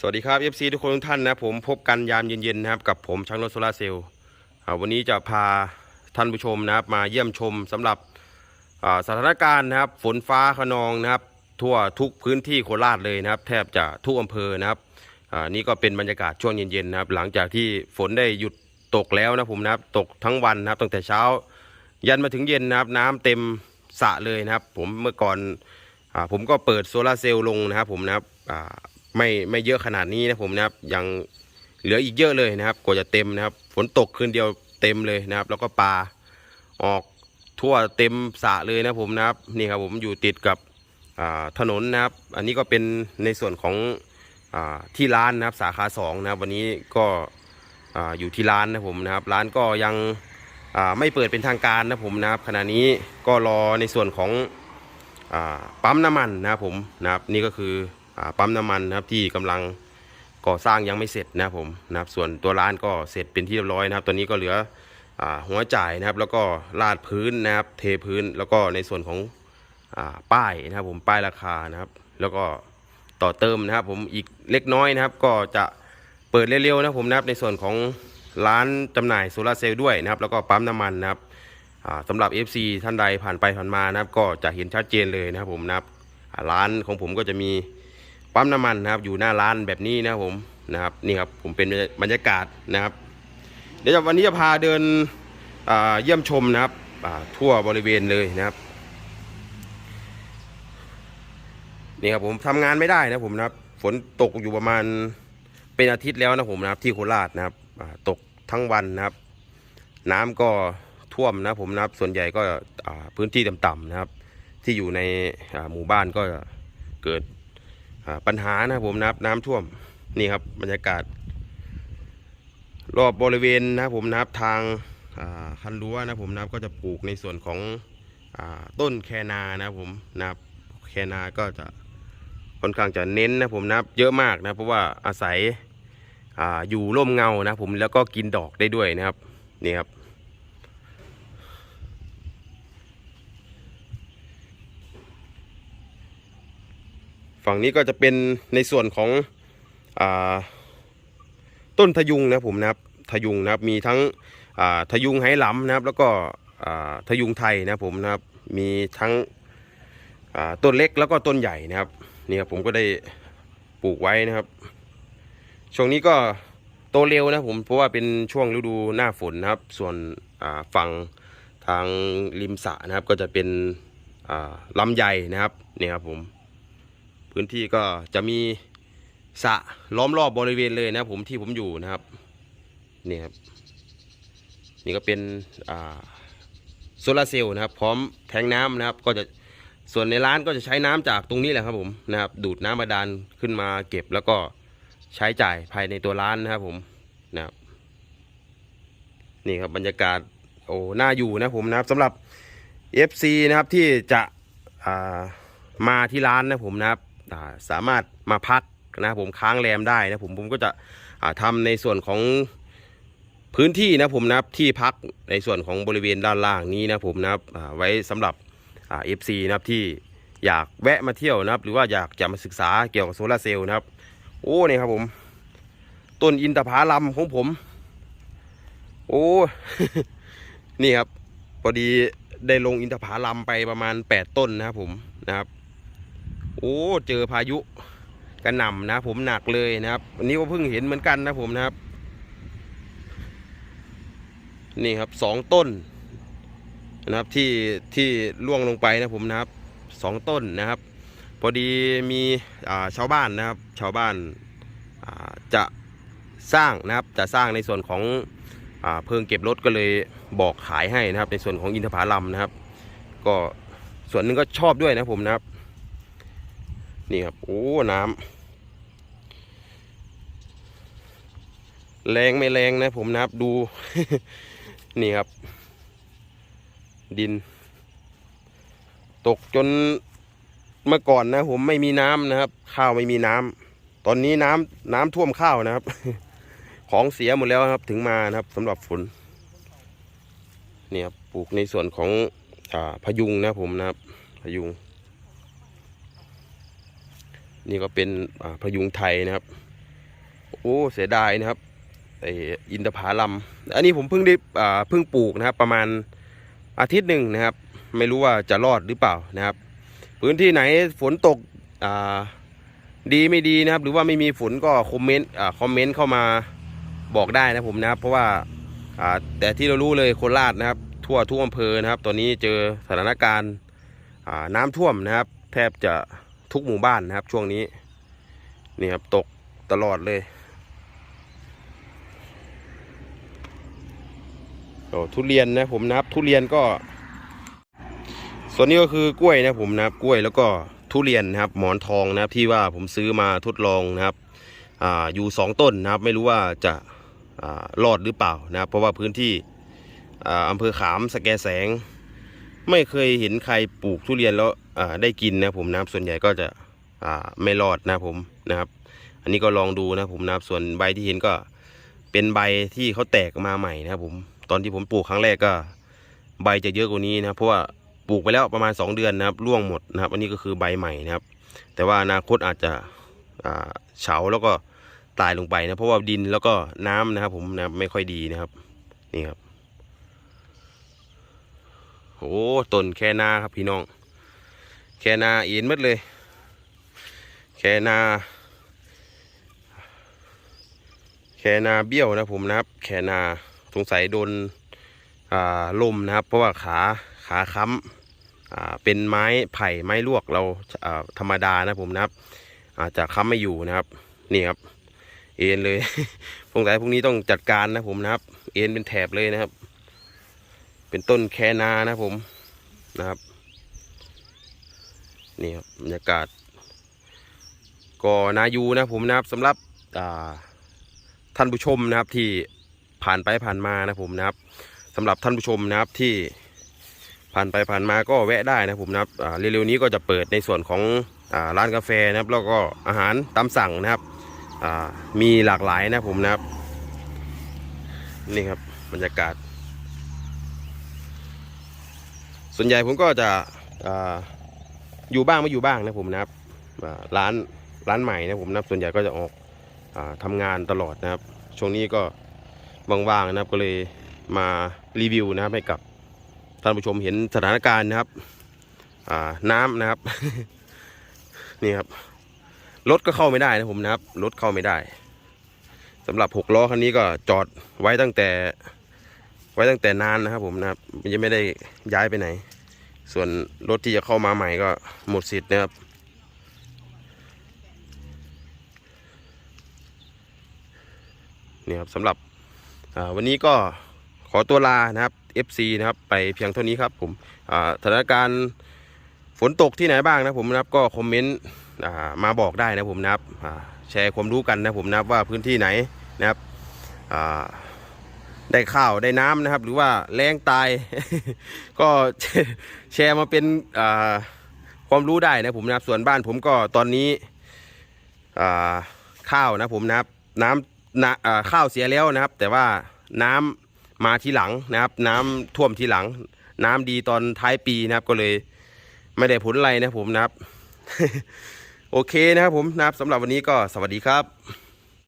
สวัสดีครับ FC ทุกคนทุกท่านนะผมพบกันยามเย็นๆนะครับกับผมช่างรถโซลาร์เซลล์วันนี้จะพาท่านผู้ชมนะครับ มาเยี่ยมชมสำหรับสถานการณ์นะครับ ฝนฟ้าขนองนะครับ ทั่วทุกพื้นที่โคราชเลยนะครับ แทบจะทุกอำเภอนะครับนี่ก็เป็นบรรยากาศช่วงเย็นๆนะครับ หลังจากที่ฝนได้หยุดตกแล้วนะผมนะครับตกทั้งวันนะครับตั้งแต่เช้า ยันมาถึงเย็นนะครับ น้ำเต็มสระเลยนะครับ ผมเมื่อก่อนอผมก็เปิดโซลาร์เซลล์ลงนะครับผมนะครับ ไม่ไม่เยอะขนาดนี้นะผมนะครับยังเหลืออีกเยอะเลยนะครับกว่าจะเต็มนะครับ ฝนตกคืนเดียวเต็มเลยนะครับ แล้วก็ปลาออกทั่วเต็มสระเลยนะผมนะครับนี่ครับผมอยู่ติดกับถนนนะครับ อันนี้ก็เป็นในส่วนของอที่ร้านนะครับสาขาสองนะครับ วันนี้ก็ออยู่ที่ร้านนะผมนะครับ ร้านก็ยังไม่เปิดเป็นทางการนะผมนะครับ ขณะนี้ก็รอในส่วนของอปั๊มน้ำมันนะครับผมนะครับ นี่ก็คือ ปั๊มน้ำมันนะครับที่กำลังก่อสร้างยังไม่เสร็จนะผมนะครับส่วนตัวร้านก็เสร็จเป็นที่เรียบร้อยนะครับ ตอนนี้ก็เหลืออหัวจ่ายนะครับ แล้วก็ลาดพื้นนะครับ เทพื้นแล้วก็ในส่วนของอป้ายนะครับ ผมป้ายราคานะครับ แล้วก็ต่อเติมนะครับ ผมอีกเล็กน้อยนะครับ ก็จะเปิดเร็วๆนะครับผมนะครับในส่วนของร้านจำหน่ายโซลาเซลล์ด้วยนะครับ แล้วก็ปั๊มน้ำมันนะครับอ่าสำหรับ FC ท่านใดผ่านไปผ่านมานะครับ ก็จะเห็นชัดเจนเลยนะครับผมนะครับร้านของผมก็จะมี ปั๊มน้ำมันนะครับ อยู่หน้าร้านแบบนี้นะผมนะครับนี่ครับผมเป็นบรรยากาศนะครับ เดี๋ยววันนี้จะพาเดินเยี่ยมชมนะครับทั่วบริเวณเลยนะครับนี่ครับผมทำงานไม่ได้นะผมนะครับ ฝนตกอยู่ประมาณเป็นอาทิตย์แล้วนะผมนะครับ ที่โคราชนะครับตกทั้งวันนะครับ น้ำก็ท่วมนะผมนะครับ ส่วนใหญ่ก็พื้นที่ต่ำๆนะครับ ที่อยู่ในหมู่บ้านก็เกิด ปัญหานะผมนะครับน้ำท่วมนี่ครับบรรยากาศ รอบบริเวณนะผมนะครับทางคันรั้วนะผมนะครับก็จะปลูกในส่วนของอต้นแคนานะผมนะครับแคนาก็จะค่อนข้างจะเน้นนะผมนะครับเยอะมากนะเพราะว่าอาศัยออยู่ร่มเงานะผมแล้วก็กินดอกได้ด้วยนะครับนี่ครับ ฝั่งนี้ก็จะเป็นในส่วนของอต้นทะยุงนะผมนะครับทะยุงนะครับมีทั้งทะยุงไหหลำนะครับ แล้วก็ทะยุงไทยนะผมนะครับมีทั้งต้นเล็กแล้วก็ต้นใหญ่นะครับนี่ครับผมก็ได้ปลูกไว้นะครับ ช่วงนี้ก็โตเร็วนะผมเพราะว่าเป็นช่วงฤดูหน้าฝนนะครับ ส่วนฝั่งทางริมสระนะครับก็จะเป็นอ่าลำไยนะครับนี่ครับผม พื้นที่ก็จะมีสะล้อมรอบบริเวณเลยนะผมที่ผมอยู่นะครับนี่ครับนี่ก็เป็นโซลาร์เซลล์นะครับ พร้อมแทงน้ำนะครับ ก็จะส่วนในร้านก็จะใช้น้ำจากตรงนี้แหละครับผมนะครับ ดูดน้ำบาดาลขึ้นมาเก็บแล้วก็ใช้จ่ายภายในตัวร้านนะครับผมนะครับนี่ครับบรรยากาศโอ้น่าอยู่นะผมนะครับสำหรับ FC นะครับที่จะามาที่ร้านนะผมนะครับ สามารถมาพักนะผมค้างแรมได้นะผมผมก็จะอ่าทำในส่วนของพื้นที่นะผมนะที่พักในส่วนของบริเวณด้านล่างนี้นะผมนะครับไว้สำหรับเอฟซีนะครับที่อยากแวะมาเที่ยวนะครับ หรือว่าอยากจะมาศึกษาเกี่ยวกับโซลาร์เซลล์นะครับ โอ้เนี่ยครับผม ต้นอินทผาลัมของผม โอ้ นี่ครับพอดีได้ลงอินทผาลัมไปประมาณ 8 ต้นนะครับผมนะครับ โอ้เจอพายุกระหน่ำนะ ผมหนักเลยนะครับวันนี้ก็เพิ่งเห็นเหมือนกันนะผมนะครับ นี่ครับสองต้นนะครับที่ที่ล่วงลงไปนะผมนะครับสองต้นนะครับ พอดีมีชาวบ้านนะครับ ชาวบ้านาจะสร้างนะครับจะสร้างในส่วนของอเพิงเก็บรถก็เลยบอกขายให้นะครับ ในส่วนของอินทผลัมนะครับ ก็ส่วนหนึ่งก็ชอบด้วยนะผมนะครับ นี่ครับ โอ้ น้ำแรงไม่แรงนะผมนะครับดู นี่ครับ ดิน ตกจนเมื่อก่อนนะ ผมไม่มีน้ำนะครับ ข้าวไม่มีน้ำตอนนี้น้ำน้ำท่วมข้าวนะครับ ของเสียหมดแล้วครับ ถึงมานะครับสำหรับฝนเนี่ยครับปลูกในส่วนของอาพยุงนะผมนะครับ พยุง นี่ก็เป็นอ่าพยุงไทยนะครับ โอ้เสียดายนะครับไออินทผลัมอันนี้ผมเพิ่งได้เพิ่งปลูกนะครับ ประมาณอาทิตย์หนึ่งนะครับ ไม่รู้ว่าจะรอดหรือเปล่านะครับ พื้นที่ไหนฝนตกดีไม่ดีนะครับ หรือว่าไม่มีฝนก็คอมเมนต์คอมเมนต์เข้ามาบอกได้นะผมนะครับ เพราะว่าแต่ที่เรารู้เลยโคราชนะครับ ทั่วทุกอำเภอนะครับ ตอนนี้เจอสถานการณ์น้ำท่วมนะครับ แทบจะ ทุกหมู่บ้านนะครับ ช่วงนี้ นี่ครับตกตลอดเลยโอ้ทุเรียนนะผมนะครับ ทุเรียนก็ ส่วนนี้ก็คือกล้วยนะผมนะครับกล้วยแล้วก็ทุเรียนนะครับ หมอนทองนะครับที่ว่าผมซื้อมาทดลองนะครับอ่าอยู่สองต้นนะครับ ไม่รู้ว่าจะอารอดหรือเปล่านะครับ เพราะว่าพื้นที่อ่าอำเภอขามสแกแสง ไม่เคยเห็นใครปลูกทุเรียนแล้ว ได้กินนะผมนะครับส่วนใหญ่ก็จะไม่รอดนะผมนะครับ อันนี้ก็ลองดูนะผมนะครับส่วนใบที่เห็นก็เป็นใบที่เขาแตกมาใหม่นะครับผมตอนที่ผมปลูกครั้งแรกก็ ใบจะเยอะกว่านี้นะเพราะว่าปลูกไปแล้วประมาณ 2 เดือนนะครับร่วงหมดนะครับ อันนี้ก็คือใบใหม่นะครับ แต่ว่าอนาคตอาจจะเฉาแล้วก็ตายลงไปนะเพราะว่าดินแล้วก็น้ำนะครับ ผมนะไม่ค่อยดีนะครับ นี่ครับโอ้ต้นแค่นาครับพี่น้อง แค่นาเอ็นหมดเลย แค่นา แค่นาเบี้ยวนะผมนะครับ แค่นาสงสัยโดนลมนะครับ เพราะว่าขาขาค้ำเป็นไม้ไผ่ไม้ลวกเราธรรมดานะผมนะครับ อาจจะค้ำไม่อยู่นะครับ นี่ครับ เอ็นเลยพงสายพวกนี้ต้องจัดการนะผมนะครับ เอ็นเป็นแถบเลยนะครับ เป็นต้นแคนานะผมนะครับ นี่ครับบรรยากาศก็นายูนะผมนะครับสำหรับท่านผู้ชมนะครับที่ผ่านไปผ่านมานะผมนะครับสำหรับท่านผู้ชมนะครับที่ผ่านไปผ่านมาก็แวะได้นะผมนะครับเร็วๆนี้ก็จะเปิดในส่วนของอร้านกาแฟนะครับแล้วก็อาหารตามสั่งนะครับมีหลากหลายนะผมนะครับนี่ครับบรรยากาศ ส่วนใหญ่ผมก็จะ อยู่บ้างไม่อยู่บ้างนะผมนะครับร้านร้านใหม่นะผมนะส่วนใหญ่ก็จะออกอาทำงานตลอดนะครับ ช่วงนี้ก็ว่างๆนะครับก็เลยมารีวิวนะครับให้กับท่านผู้ชมเห็นสถานการณ์นะครับน้ำนะครับ นี่ครับรถก็เข้าไม่ได้นะผมนะครับรถเข้าไม่ได้สำหรับหกล้อคันนี้ก็จอดไว้ตั้งแต่ ไว้ตั้งแต่นานนะครับผมนะครับยังไม่ได้ย้ายไปไหน ส่วนรถที่จะเข้ามาใหม่ก็หมดสิทธิ์นะครับ นี่ครับสำหรับวันนี้ก็ขอตัวลานะครับ FC นะครับไปเพียงเท่านี้ครับผมสถานการณ์ฝนตกที่ไหนบ้างนะผมนะครับก็คอมเมนต์มาบอกได้นะผมนะครับแชร์ความรู้กันนะผมนะครับว่าพื้นที่ไหนนะครับ ได้ข้าวได้น้ำนะครับ หรือว่าแรงตาย ก็แชร์มาเป็นความรู้ได้นะผมนะครับ ส่วนบ้านผมก็ตอนนี้ข้าวนะผมนะครับน้ำนะข้าวเสียแล้วนะครับ แต่ว่าน้ำมาทีหลังนะครับ น้ำท่วมทีหลัง น้ำดีตอนท้ายปีนะครับ ก็เลยไม่ได้ผลอะไรนะผมนะครับ โอเคนะครับผมนะครับสำหรับวันนี้ก็สวัสดีครับ